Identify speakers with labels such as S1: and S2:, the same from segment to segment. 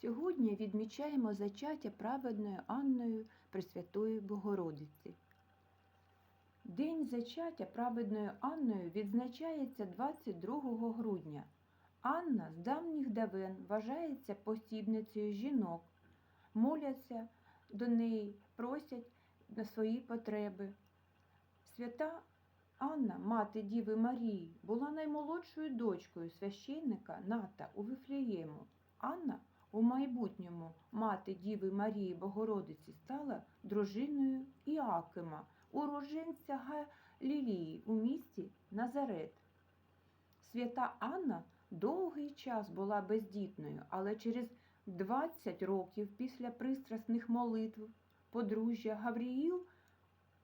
S1: Сьогодні відмічаємо зачаття праведною Анною Пресвятої Богородиці. День зачаття праведною Анною відзначається 22 грудня. Анна з давніх давен вважається посібницею жінок, моляться до неї, просять на свої потреби. Свята Анна, мати Діви Марії, була наймолодшою дочкою священника Ната у Вифлеєму. Анна у майбутньому мати Діви Марії Богородиці стала дружиною Іакима, уроженця Галілії у місті Назарет. Свята Анна довгий час була бездітною, але через 20 років після пристрасних молитв подружжя Гавріїл,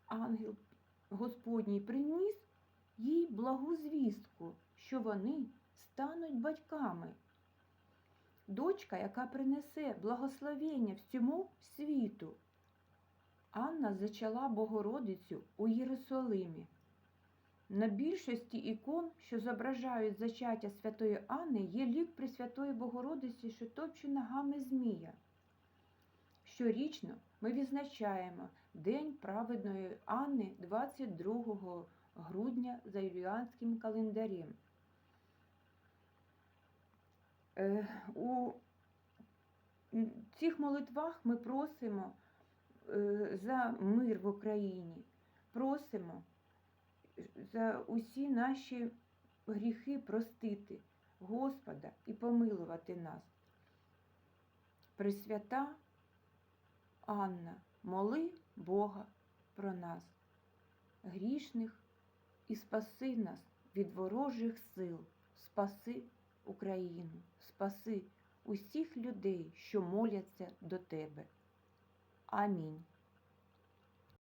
S1: ангел Господній, приніс їй благу звістку, що вони стануть батьками. Дочка, яка принесе благословення всьому світу. Анна зачала Богородицю у Єрусалимі. На більшості ікон, що зображають зачаття святої Анни, є лік Пресвятої Богородиці, що топче ногами Змія. Щорічно ми відзначаємо День праведної Анни 22 грудня за юліанським календарем. Е, У цих молитвах ми просимо е, за мир в Україні, просимо за усі наші гріхи простити Господа і помилувати нас. Пресвята Анна, моли Бога про нас, грішних, і спаси нас від ворожих сил, спаси Україну, спаси усіх людей, що моляться до Тебе. Амінь.